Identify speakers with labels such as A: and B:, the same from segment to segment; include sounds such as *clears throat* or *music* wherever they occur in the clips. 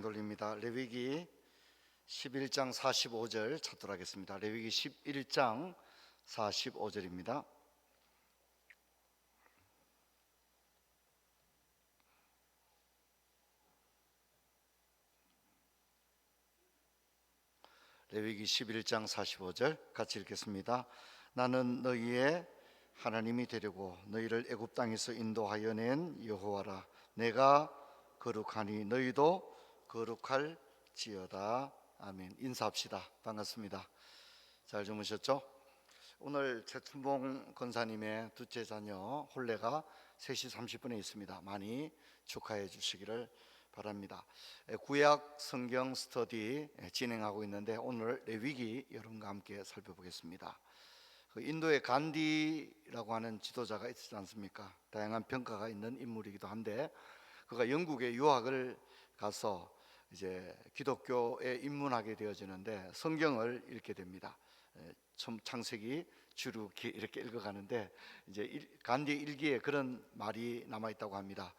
A: 창 돌립니다. 레위기 11장 45절 찾도록 하겠습니다. 레위기 11장 45절입니다. 레위기 11장 45절 같이 읽겠습니다. 나는 너희의 하나님이 되려고 너희를 애굽 땅에서 인도하여 낸 여호와라. 내가 거룩하니 너희도 거룩할 지어다. 아멘. 인사합시다. 반갑습니다. 잘 주무셨죠? 오늘 최춘봉 권사님의 둘째 자녀 홀레가 3시 30분에 있습니다. 많이 축하해 주시기를 바랍니다. 에, 구약 성경 스터디 에, 진행하고 있는데 오늘 레위기 여러분과 함께 살펴보겠습니다. 그 인도의 간디라고 하는 지도자가 있지 않습니까? 다양한 평가가 있는 인물이기도 한데 그가 영국에 유학을 가서 이제 기독교에 입문하게 되어지는데 성경을 읽게 됩니다. 창세기 주로 기- 이렇게 읽어가는데 이제 일- 간디 일기에 그런 말이 남아 있다고 합니다.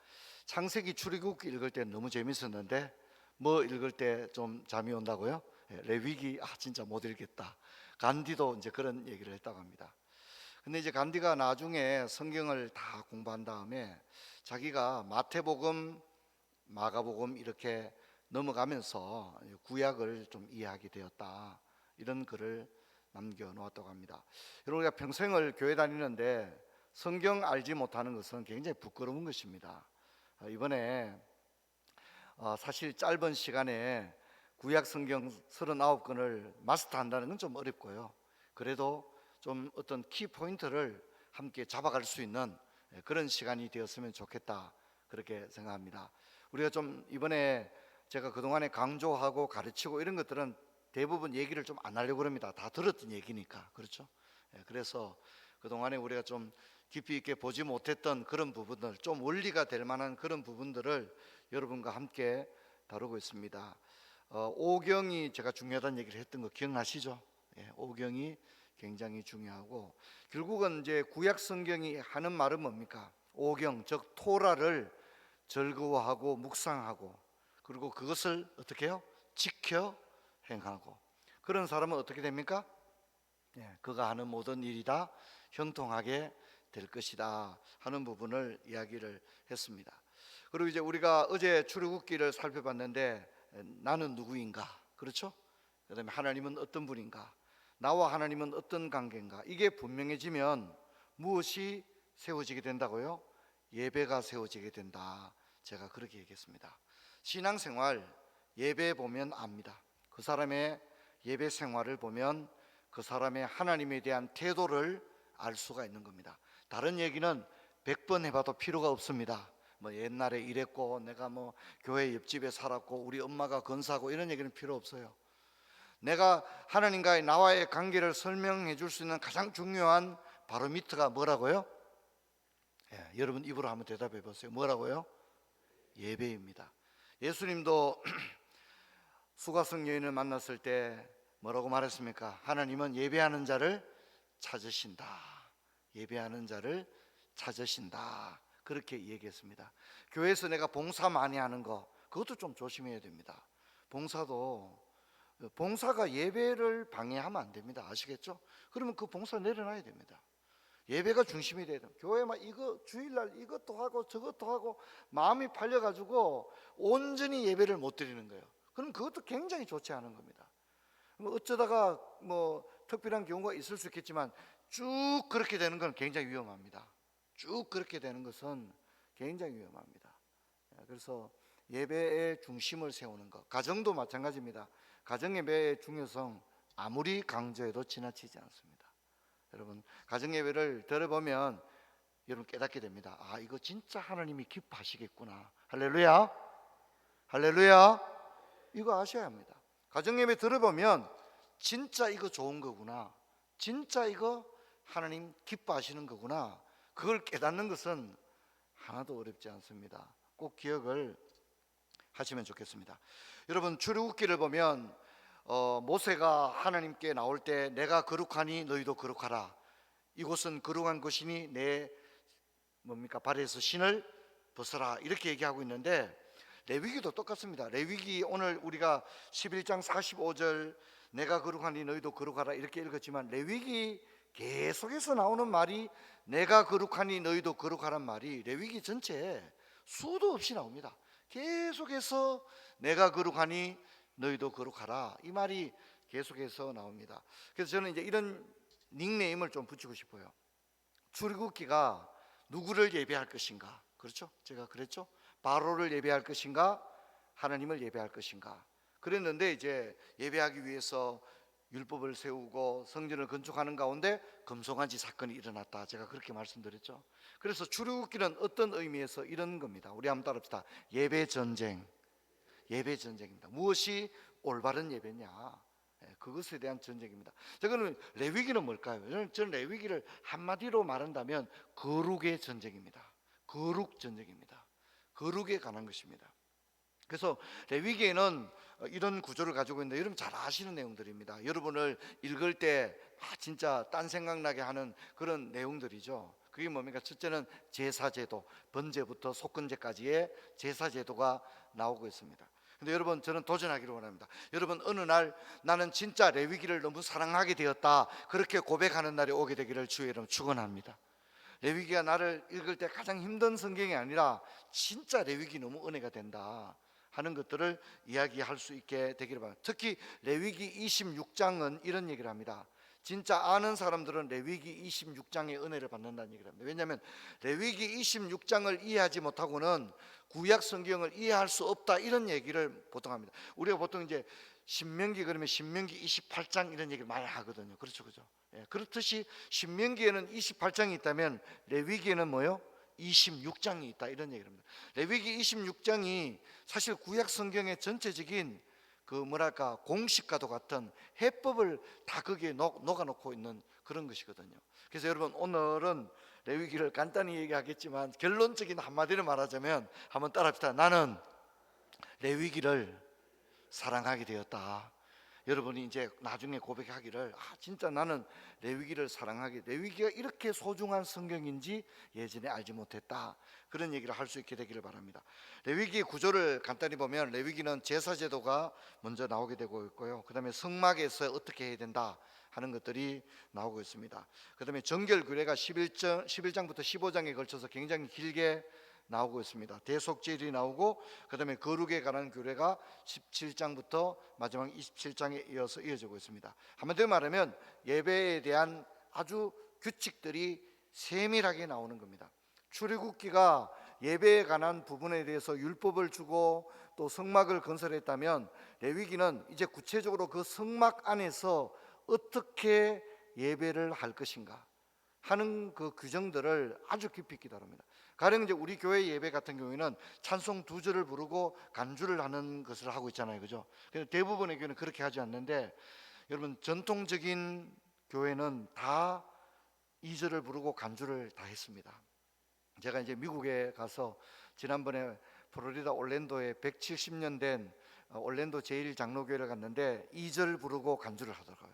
A: 창세기 출애굽기 읽을 때 너무 재밌었는데 뭐 읽을 때 좀 잠이 온다고요? 예, 레위기 아 진짜 못 읽겠다. 간디도 이제 그런 얘기를 했다고 합니다. 근데 이제 간디가 나중에 성경을 다 공부한 다음에 자기가 마태복음, 마가복음 이렇게 넘어가면서 구약을 좀 이해하게 되었다. 이런 글을 남겨 놓았다고 합니다. 여러분 우리가 평생을 교회 다니는데 성경 알지 못하는 것은 굉장히 부끄러운 것입니다. 어, 이번에 어, 사실 짧은 시간에 구약 성경 39권을 마스터한다는 건 좀 어렵고요. 그래도 좀 어떤 키 포인트를 함께 잡아갈 수 있는 예, 그런 시간이 되었으면 좋겠다 그렇게 생각합니다. 우리가 좀 이번에 제가 그동안에 강조하고 가르치고 이런 것들은 대부분 얘기를 좀 안 하려고 합니다. 다 들었던 얘기니까 그렇죠. 예, 그래서 그동안에 우리가 좀 깊이 있게 보지 못했던 그런 부분들, 좀 원리가 될 만한 그런 부분들을 여러분과 함께 다루고 있습니다. 어, 오경이 제가 중요하다는 얘기를 했던 거 기억나시죠? 예, 오경이 굉장히 중요하고 결국은 이제 구약 성경이 하는 말은 뭡니까? 오경 즉 토라를 즐거워하고 묵상하고 그리고 그것을 어떻게 해요? 지켜 행하고 그런 사람은 어떻게 됩니까? 예, 그가 하는 모든 일이 다 형통하게 될 것이다 하는 부분을 이야기를 했습니다. 그리고 이제 우리가 어제 출애굽기를 살펴봤는데 에, 나는 누구인가? 그렇죠? 그다음에 하나님은 어떤 분인가? 나와 하나님은 어떤 관계인가? 이게 분명해지면 무엇이 세워지게 된다고요? 예배가 세워지게 된다. 제가 그렇게 얘기했습니다. 신앙생활 예배 보면 압니다. 그 사람의 예배 생활을 보면 그 사람의 하나님에 대한 태도를 알 수가 있는 겁니다. 다른 얘기는 100번 해봐도 필요가 없습니다. 뭐 옛날에 이랬고 내가 뭐 교회 옆집에 살았고 우리 엄마가 건사고 이런 얘기는 필요 없어요. 내가 하나님과의 나와의 관계를 설명해 줄 수 있는 가장 중요한 바로미터가 뭐라고요? 예, 여러분 입으로 한번 대답해 보세요. 뭐라고요? 예배입니다. 예수님도 *clears throat* 수가성 여인을 만났을 때 뭐라고 말했습니까? 하나님은 예배하는 자를 찾으신다. 예배하는 자를 찾으신다. 그렇게 얘기했습니다. 교회에서 내가 봉사 많이 하는 거 그것도 좀 조심해야 됩니다. 봉사도 봉사가 예배를 방해하면 안 됩니다. 아시겠죠? 그러면 그 봉사 내려놔야 됩니다. 예배가 중심이 돼야 돼요. 교회 막 이거 주일날 이것도 하고 저것도 하고 마음이 팔려 가지고 온전히 예배를 못 드리는 거예요. 그럼 그것도 굉장히 좋지 않은 겁니다. 뭐 어쩌다가 뭐 특별한 경우가 있을 수 있겠지만 쭉 그렇게 되는 건 굉장히 위험합니다. 쭉 그렇게 되는 것은 굉장히 위험합니다. 예, 그래서 예배의 중심을 세우는 것, 가정도 마찬가지입니다. 가정 예배의 중요성 아무리 강조해도 지나치지 않습니다. 여러분 가정 예배를 들어보면 여러분 깨닫게 됩니다. 아 이거 진짜 하나님이 기뻐하시겠구나. 할렐루야, 할렐루야. 이거 아셔야 합니다. 가정 예배 들어보면 진짜 이거 좋은 거구나. 진짜 이거 하나님 기뻐하시는 거구나. 그걸 깨닫는 것은 하나도 어렵지 않습니다. 꼭 기억을 하시면 좋겠습니다. 여러분 출애굽기를 보면 어, 모세가 하나님께 나올 때 내가 거룩하니 너희도 거룩하라. 이곳은 거룩한 것이니 내 뭡니까 발에서 신을 벗어라 이렇게 얘기하고 있는데 레위기도 똑같습니다. 레위기 오늘 우리가 11장 45절 내가 거룩하니 너희도 거룩하라 이렇게 읽었지만 레위기 계속해서 나오는 말이 내가 거룩하니 너희도 거룩하란 말이 레위기 전체에 수도 없이 나옵니다. 계속해서 내가 거룩하니 너희도 거룩하라 이 말이 계속해서 나옵니다. 그래서 저는 이제 이런 닉네임을 좀 붙이고 싶어요. 출애굽기가 누구를 예배할 것인가? 그렇죠? 제가 그랬죠? 바로를 예배할 것인가? 하나님을 예배할 것인가? 그랬는데 이제 예배하기 위해서 율법을 세우고 성전을 건축하는 가운데 금송아지 사건이 일어났다. 제가 그렇게 말씀드렸죠. 그래서 출애굽기는 어떤 의미에서 이런 겁니다. 우리 한번 따라합시다. 예배 전쟁. 예배 전쟁입니다. 무엇이 올바른 예배냐? 예, 그것에 대한 전쟁입니다. 저거는 레위기는 뭘까요? 저는, 저는 레위기를 한마디로 말한다면 거룩의 전쟁입니다. 거룩 전쟁입니다. 거룩에 관한 것입니다. 그래서 레위기에는 어, 이런 구조를 가지고 있는데 여러분 잘 아시는 내용들입니다. 여러분을 읽을 때 아, 진짜 딴 생각나게 하는 그런 내용들이죠. 그게 뭡니까? 첫째는 제사제도, 번제부터 속건제까지의 제사제도가 나오고 있습니다. 근데 여러분 저는 도전하기를 원합니다. 여러분 어느 날 나는 진짜 레위기를 너무 사랑하게 되었다. 그렇게 고백하는 날이 오게 되기를 주의 이름 축원합니다. 레위기가 나를 읽을 때 가장 힘든 성경이 아니라 진짜 레위기 너무 은혜가 된다 하는 것들을 이야기할 수 있게 되기를 바랍니다. 특히 레위기 26장은 이런 얘기를 합니다. 진짜 아는 사람들은 레위기 26장의 은혜를 받는다는 얘기를 합니다. 왜냐하면 레위기 26장을 이해하지 못하고는 구약 성경을 이해할 수 없다 이런 얘기를 보통 합니다. 우리가 보통 이제 신명기 그러면 신명기 28장 이런 얘기를 많이 하거든요. 그렇죠, 그렇죠. 예, 그렇듯이 신명기에는 28장이 있다면 레위기에는 뭐요? 26장이 있다 이런 얘기입니다. 레위기 26장이 사실 구약 성경의 전체적인 그 뭐랄까 공식과도 같은 해법을 다 거기에 녹, 녹아놓고 있는 그런 것이거든요. 그래서 여러분 오늘은 레위기를 간단히 얘기하겠지만 결론적인 한마디로 말하자면 한번 따라합시다. 나는 레위기를 사랑하게 되었다. 여러분이 이제 나중에 고백하기를 아 진짜 나는 레위기를 사랑하게 레위기가 이렇게 소중한 성경인지 예전에 알지 못했다 그런 얘기를 할 수 있게 되기를 바랍니다 레위기 구조를 간단히 보면 레위기는 제사 제도가 먼저 나오게 되고 있고요 그 다음에 성막에서 어떻게 해야 된다 하는 것들이 나오고 있습니다 그 다음에 정결 규례가 11장, 11장부터 15장에 걸쳐서 굉장히 길게 나오고 있습니다. 대속죄일이 나오고 그다음에 거룩에 관한 규례가 17장부터 마지막 27장에 이어서 이어지고 있습니다. 한마디로 말하면 예배에 대한 아주 규칙들이 세밀하게 나오는 겁니다. 출애굽기가 예배에 관한 부분에 대해서 율법을 주고 또 성막을 건설했다면 레위기는 이제 구체적으로 그 성막 안에서 어떻게 예배를 할 것인가 하는 그 규정들을 아주 깊이 있게 다룹니다. 가령 이제 우리 교회 예배 같은 경우에는 찬송 두 절을 부르고 간주를 하는 것을 하고 있잖아요, 그죠? 근데 대부분의 교회는 그렇게 하지 않는데 여러분 전통적인 교회는 다 2절을 부르고 간주를 다 했습니다. 제가 이제 미국에 가서 지난번에 플로리다 올랜도에 170년 된 어, 올랜도 제일 장로교회를 갔는데 2절 부르고 간주를 하더라고요.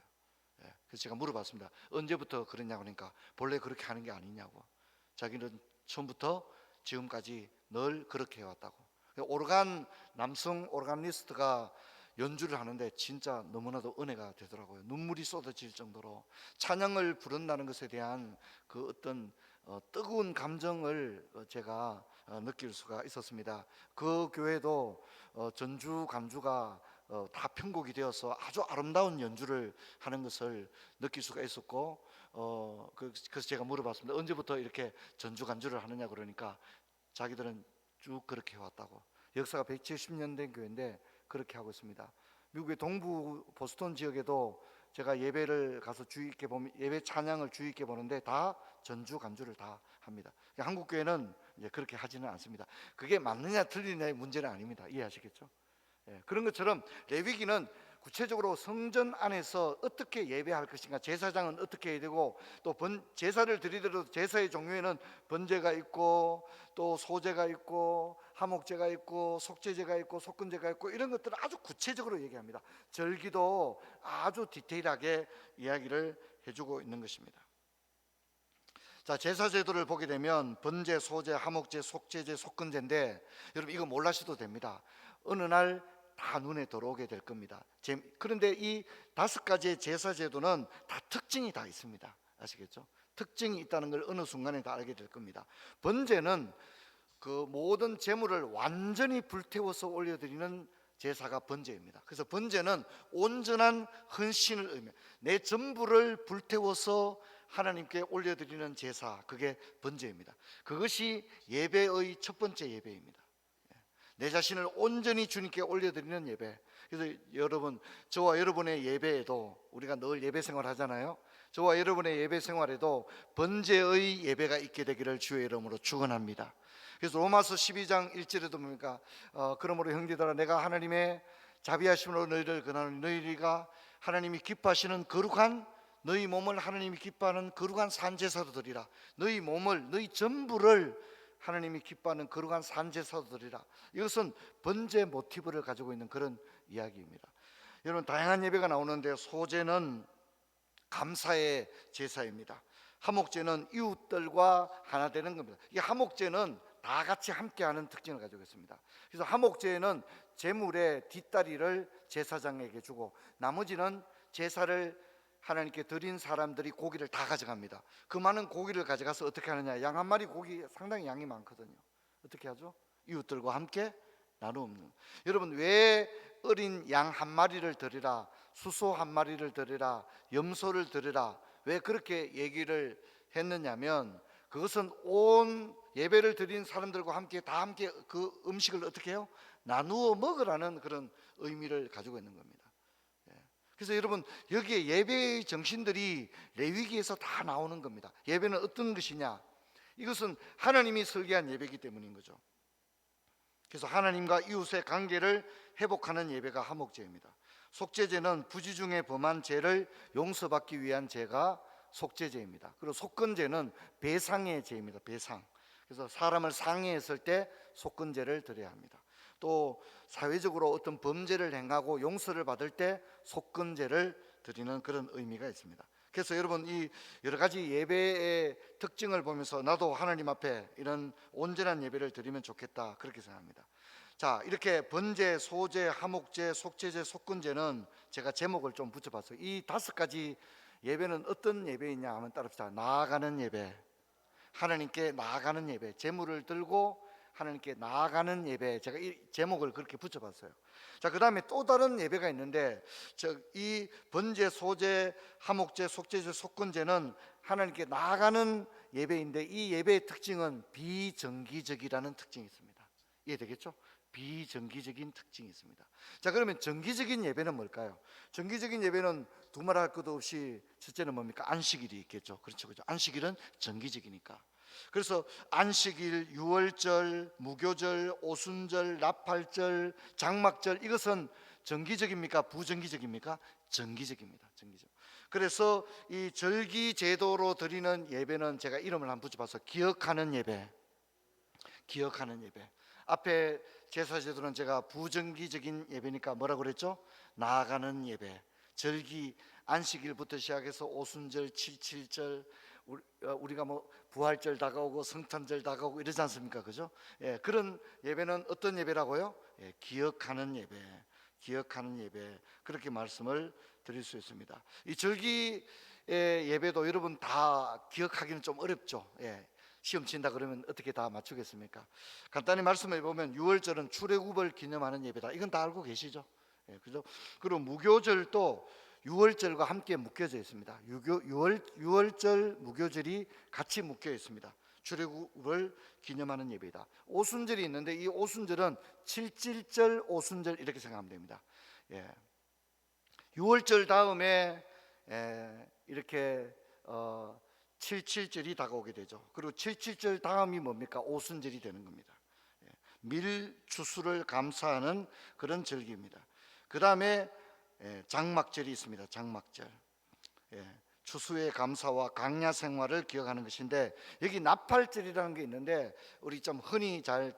A: 예, 그래서 제가 물어봤습니다. 언제부터 그랬냐고 그러니까 본래 그렇게 하는 게 아니냐고. 자기는 처음부터 지금까지 늘 그렇게 해왔다고. 오르간 남성 오르간리스트가 연주를 하는데 진짜 너무나도 은혜가 되더라고요. 눈물이 쏟아질 정도로 찬양을 부른다는 것에 대한 그 어떤 어, 뜨거운 감정을 어, 제가 어, 느낄 수가 있었습니다. 그 교회도 어, 전주 감주가 어, 다 편곡이 되어서 아주 아름다운 연주를 하는 것을 느낄 수가 있었고 어, 그, 그래서 제가 물어봤습니다. 언제부터 이렇게 전주 간주를 하느냐 그러니까 자기들은 쭉 그렇게 해왔다고. 역사가 170년 된 교회인데 그렇게 하고 있습니다. 미국의 동부 보스턴 지역에도 제가 예배를 가서 주의 있게 보면 예배 찬양을 주의 있게 보는데 다 전주 간주를 다 합니다. 한국 교회는 이제 그렇게 하지는 않습니다. 그게 맞느냐 틀리냐의 문제는 아닙니다. 이해하시겠죠? 예, 그런 것처럼 레위기는 구체적으로 성전 안에서 어떻게 예배할 것인가 제사장은 어떻게 해야 되고 또 번, 제사를 드리더라도 제사의 종류에는 번제가 있고 또 소제가 있고 하목제가 있고 속죄제가 있고 속건제가 있고 이런 것들을 아주 구체적으로 얘기합니다 절기도 아주 디테일하게 이야기를 해주고 있는 것입니다 자 제사 제도를 보게 되면 번제, 소제, 하목제, 속제제, 속건제인데 여러분 이거 몰라셔도 됩니다. 어느 날 다 눈에 들어오게 될 겁니다. 제- 그런데 이 다섯 가지의 제사 제도는 다 특징이 다 있습니다. 아시겠죠? 특징이 있다는 걸 어느 순간에 다 알게 될 겁니다. 번제는 그 모든 재물을 완전히 불태워서 올려드리는 제사가 번제입니다. 그래서 번제는 온전한 헌신을 의미. 내 전부를 불태워서 하나님께 올려드리는 제사, 그게 번제입니다. 그것이 예배의 첫 번째 예배입니다. 예. 내 자신을 온전히 주님께 올려드리는 예배. 그래서 여러분, 저와 여러분의 예배에도 우리가 늘 예배 생활 하잖아요. 저와 여러분의 예배 생활에도 번제의 예배가 있게 되기를 주의 이름으로 축원합니다. 그래서 로마서 12장 1절에도 뭡니까? 어, 그러므로 형제들아 내가 하나님의 자비하심으로 너희를 근하노니 너희가 하나님이 기뻐하시는 거룩한 너희 몸을 하나님이 기뻐하는 거룩한 산제사도 드리라. 너희 몸을 너희 전부를 하나님이 기뻐하는 거룩한 산제사도 드리라. 이것은 번제 모티브를 가지고 있는 그런 이야기입니다. 여러분 다양한 예배가 나오는데 소제는 감사의 제사입니다. 하목제는 이웃들과 하나 되는 겁니다. 이 하목제는 다 같이 함께하는 특징을 가지고 있습니다. 그래서 하목제는 제물의 뒷다리를 제사장에게 주고 나머지는 제사를 하나님께 드린 사람들이 고기를 다 가져갑니다. 그 많은 고기를 가져가서 어떻게 하느냐? 양 한 마리 고기 상당히 양이 많거든요. 어떻게 하죠? 이웃들과 함께 나누는. 여러분 왜 어린 양 한 마리를 드리라, 수소 한 마리를 드리라, 염소를 드리라 왜 그렇게 얘기를 했느냐면 그것은 온 예배를 드린 사람들과 함께 다 함께 그 음식을 어떻게 해요? 나누어 먹으라는 그런 의미를 가지고 있는 겁니다. 예. 그래서 여러분 여기에 예배의 정신들이 레위기에서 다 나오는 겁니다. 예배는 어떤 것이냐? 이것은 하나님이 설계한 예배이기 때문인 거죠. 그래서 하나님과 이웃의 관계를 회복하는 예배가 하목제입니다. 속죄제는 부지 중에 범한 죄를 용서받기 위한 죄가 속죄제입니다. 그리고 속건제는 배상의 죄입니다. 배상. 그래서 사람을 상해했을 때 속건제를 드려야 합니다. 또 사회적으로 어떤 범죄를 행하고 용서를 받을 때 속건제를 드리는 그런 의미가 있습니다. 그래서 여러분 이 여러 가지 예배의 특징을 보면서 나도 하나님 앞에 이런 온전한 예배를 드리면 좋겠다 그렇게 생각합니다. 자 이렇게 번제, 소제, 하목제, 속죄제, 속건제는 제가 제목을 좀 붙여봤어요. 이 다섯 가지 예배는 어떤 예배이냐 하면 따릅시다. 나아가는 예배, 하나님께 나아가는 예배, 제물을 들고 하나님께 나아가는 예배. 제가 이 제목을 그렇게 붙여봤어요. 자, 그 다음에 또 다른 예배가 있는데, 저이 번제, 소제, 하목제, 속죄제, 속건제는 하나님께 나아가는 예배인데 이 예배의 특징은 비정기적이라는 특징이 있습니다. 이해되겠죠? 비정기적인 특징이 있습니다. 자, 그러면 정기적인 예배는 뭘까요? 정기적인 예배는 두말할 것도 없이 첫째는 뭡니까? 안식일이 있겠죠. 그렇죠, 그렇죠. 안식일은 정기적이니까. 그래서 안식일, 유월절, 무교절, 오순절, 나팔절, 장막절 이것은 정기적입니까? 부정기적입니까? 정기적입니다. 정기적. 그래서 이 절기 제도로 드리는 예배는 제가 이름을 한번 붙여봐서 기억하는 예배. 기억하는 예배. 앞에 제사 제도는 제가 부정기적인 예배니까 뭐라고 그랬죠? 나아가는 예배. 절기 안식일부터 시작해서 오순절, 칠칠절 우리- 어, 우리가 뭐 부활절 다가오고 성탄절 다가오고 이러지 않습니까? 그죠? 예, 그런 예배는 어떤 예배라고요? 예, 기억하는 예배. 기억하는 예배. 그렇게 말씀을 드릴 수 있습니다. 이 절기 의 예배도 여러분 다 기억하기는 좀 어렵죠. 예. 시험 친다 그러면 어떻게 다 맞추겠습니까? 간단히 말씀해 보면 6월절은 출애굽을 기념하는 예배다. 이건 다 알고 계시죠? 예, 그죠? 그리고 무교절도 6월절과 함께 묶여져 있습니다. 유교, 6월, 6월절 무교절이 같이 묶여 있습니다. 출애굽을 기념하는 예배이다. 오순절이 있는데 이 오순절은 칠칠절 오순절 이렇게 생각하면 됩니다. 예. 6월절 다음에 에, 이렇게 어, 77절이 다가오게 되죠. 그리고 77절 다음이 뭡니까? 오순절이 되는 겁니다. 예, 밀추수를 감사하는 그런 절기입니다. 그 다음에 장막절이 있습니다. 장막절. 예, 추수의 감사와 강야 생활을 기억하는 것인데 여기 나팔절이라는 게 있는데 우리 좀 흔히 잘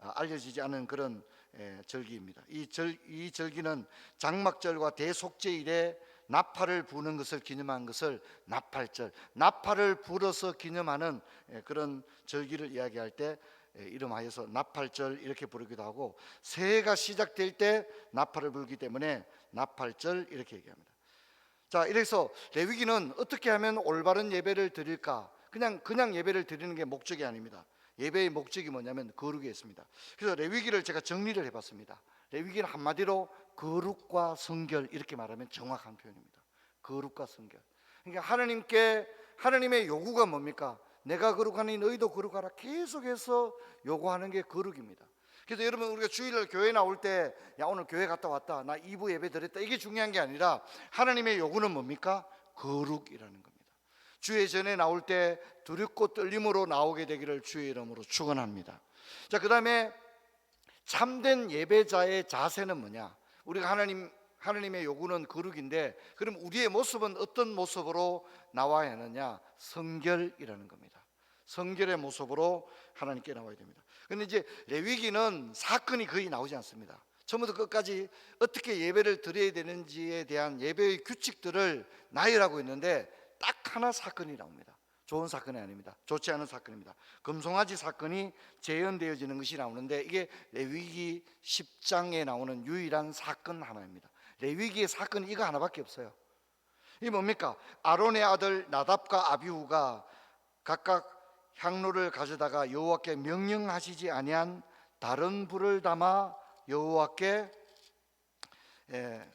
A: 아, 알려지지 않은 그런 예, 절기입니다. 이 절 이 절기는 장막절과 대속제일에 나팔을 부는 것을 기념한 것을 나팔절, 나팔을 불어서 기념하는 예, 그런 절기를 이야기할 때 예, 이름하여서 나팔절 이렇게 부르기도 하고 새해가 시작될 때 나팔을 불기 때문에 나팔절 이렇게 얘기합니다. 자, 이래서 레위기는 어떻게 하면 올바른 예배를 드릴까? 그냥 그냥 예배를 드리는 게 목적이 아닙니다. 예배의 목적이 뭐냐면 거룩이 있습니다. 그래서 레위기를 제가 정리를 해봤습니다. 레위기는 한마디로 거룩과 성결 이렇게 말하면 정확한 표현입니다. 거룩과 성결. 그러니까 하나님께 하나님의 요구가 뭡니까? 내가 거룩하니 너희도 거룩하라. 계속해서 요구하는 게 거룩입니다. 그래서 여러분 우리가 주일날 교회 나올 때 야 오늘 교회 갔다 왔다. 나 2부 예배 드렸다. 이게 중요한 게 아니라 하나님의 요구는 뭡니까? 거룩이라는 겁니다. 주의 전에 나올 때 두렵고 떨림으로 나오게 되기를 주의 이름으로 축원합니다. 자, 그다음에 참된 예배자의 자세는 뭐냐? 우리가 하나님 하나님의 요구는 거룩인데 그럼 우리의 모습은 어떤 모습으로 나와야 하느냐? 성결이라는 겁니다. 성결의 모습으로 하나님께 나와야 됩니다. 근데 이제 레위기는 사건이 거의 나오지 않습니다. 처음부터 끝까지 어떻게 예배를 드려야 되는지에 대한 예배의 규칙들을 나열하고 있는데 딱 하나 사건이 나옵니다. 좋은 사건이 아닙니다. 좋지 않은 사건입니다. 금송아지 사건이 재현되어지는 것이 나오는데 이게 레위기 10장에 나오는 유일한 사건 하나입니다. 레위기의 사건이 이거 하나밖에 없어요. 이게 뭡니까? 아론의 아들 나답과 아비후가 각각 향로를 가져다가 여호와께 명령하시지 아니한 다른 불을 담아 여호와께 에,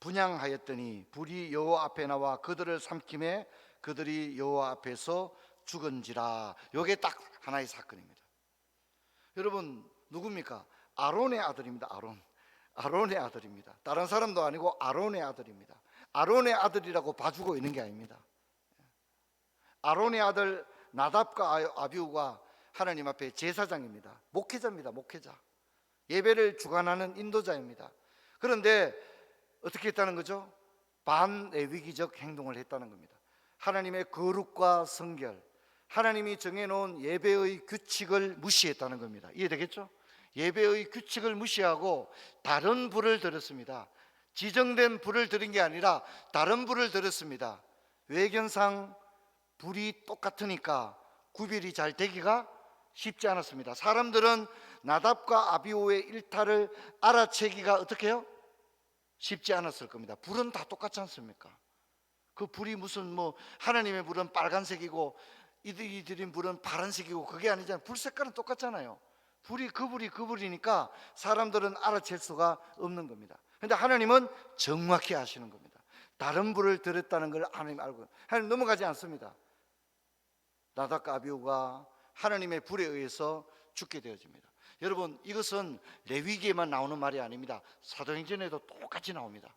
A: 분양하였더니 불이 여호와 앞에 나와 그들을 삼킴에 그들이 여호와 앞에서 죽은지라. 요게 딱 하나의 사건입니다. 여러분 누굽니까? 아론의 아들입니다. 아론. 아론의 아들입니다. 다른 사람도 아니고 아론의 아들입니다. 아론의 아들이라고 봐주고 있는 게 아닙니다. 아론의 아들 나답과 아비우가 하나님 앞에 제사장입니다. 목회자입니다. 목회자. 예배를 주관하는 인도자입니다. 그런데 어떻게 했다는 거죠? 반내위기적 행동을 했다는 겁니다. 하나님의 거룩과 성결, 하나님이 정해놓은 예배의 규칙을 무시했다는 겁니다. 이해되겠죠? 예배의 규칙을 무시하고 다른 불을 들었습니다. 지정된 불을 들은 게 아니라 다른 불을 들었습니다. 외견상 불이 똑같으니까 구별이 잘 되기가 쉽지 않았습니다. 사람들은 나답과 아비오의 일탈을 알아채기가 어떻게 해요? 쉽지 않았을 겁니다. 불은 다 똑같지 않습니까? 그 불이 무슨 뭐 하나님의 불은 빨간색이고 이들이 드린 불은 파란색이고 그게 아니잖아요. 불 색깔은 똑같잖아요. 불이 그 불이 그 불이니까 사람들은 알아챌 수가 없는 겁니다. 근데 하나님은 정확히 아시는 겁니다. 다른 불을 들었다는 걸 하나님 알고 하나님 넘어가지 않습니다. 나답과 아비우가 하나님의 불에 의해서 죽게 되어집니다. 여러분 이것은 레위기에만 나오는 말이 아닙니다. 사도행전에도 똑같이 나옵니다.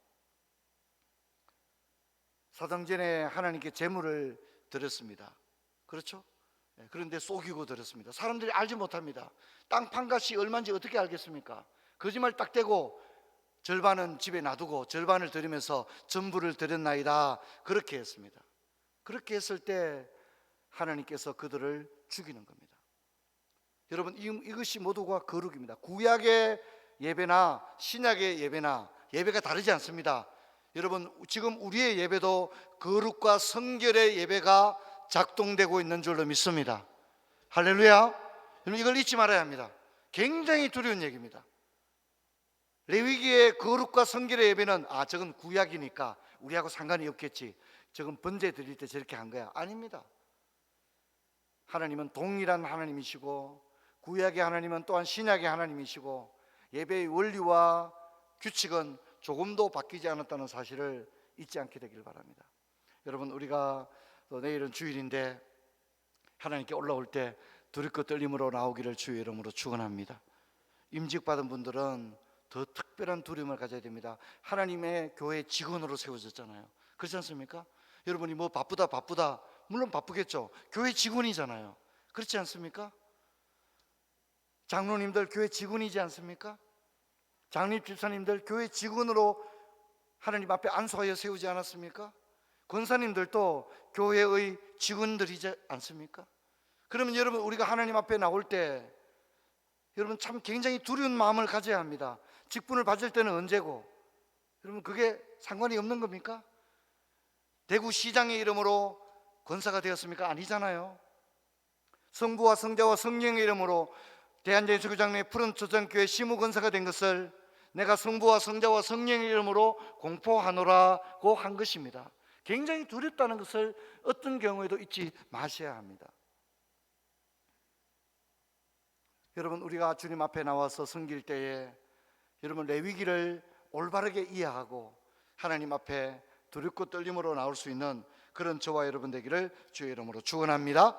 A: 사도행전에 하나님께 제물을 드렸습니다. 그렇죠? 예, 그런데 속이고 드렸습니다. 사람들이 알지 못합니다. 땅 판값이 얼마인지 어떻게 알겠습니까? 거짓말 딱 대고 절반은 집에 놔두고 절반을 드리면서 전부를 드렸나이다. 그렇게 했습니다. 그렇게 했을 때 하나님께서 그들을 죽이는 겁니다. 여러분 이- 이것이 모두가 거룩입니다. 구약의 예배나 신약의 예배나 예배가 다르지 않습니다. 여러분 지금 우리의 예배도 거룩과 성결의 예배가 작동되고 있는 줄로 믿습니다. 할렐루야. 여러분 이걸 잊지 말아야 합니다. 굉장히 두려운 얘기입니다. 레위기의 거룩과 성결의 예배는 아 저건 구약이니까 우리하고 상관이 없겠지. 저건 번제 드릴 때 저렇게 한 거야. 아닙니다. 하나님은 동일한 하나님이시고 구약의 하나님은 또한 신약의 하나님이시고 예배의 원리와 규칙은 조금도 바뀌지 않았다는 사실을 잊지 않게 되길 바랍니다. 여러분 우리가 또 내일은 주일인데 하나님께 올라올 때 두렵고 떨림으로 나오기를 주의 이름으로 축원합니다. 임직 받은 분들은 더 특별한 두려움을 가져야 됩니다. 하나님의 교회 직원으로 세워졌잖아요. 그렇지 않습니까? 여러분이 뭐 바쁘다 바쁘다 물론 바쁘겠죠. 교회 직원이잖아요. 그렇지 않습니까? 장로님들 교회 직원이지 않습니까? 장립 집사님들 교회 직원으로 하나님 앞에 안수하여 세우지 않았습니까? 권사님들도 교회의 직원들이지 않습니까? 그러면 여러분 우리가 하나님 앞에 나올 때 여러분 참 굉장히 두려운 마음을 가져야 합니다. 직분을 받을 때는 언제고 여러분 그게 상관이 없는 겁니까? 대구 시장의 이름으로 권사가 되었습니까? 아니잖아요. 성부와 성자와 성령의 이름으로 대한제수교장의 푸른 초장교회 시무권사가 된 것을 내가 성부와 성자와 성령의 이름으로 공포하노라고 한 것입니다. 굉장히 두렵다는 것을 어떤 경우에도 잊지 마셔야 합니다. 여러분 우리가 주님 앞에 나와서 섬길 때에 여러분 레위기를 올바르게 이해하고 하나님 앞에 두렵고 떨림으로 나올 수 있는 그런 저와 여러분 되기를 주의 이름으로 축원합니다.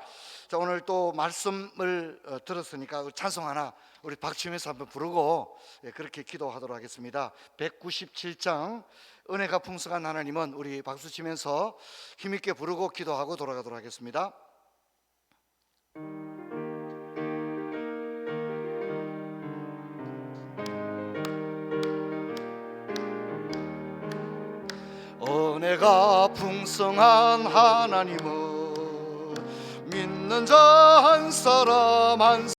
A: 자 오늘 또 말씀을 어, 들었으니까 찬송 하나 우리 박치면서 한번 부르고 예, 그렇게 기도하도록 하겠습니다. 197장 은혜가 풍성한 하나님은 우리 박수 치면서 힘있게 부르고 기도하고 돌아가도록 하겠습니다. 은혜가 풍성한 하나님은 믿는 자 한 사람 한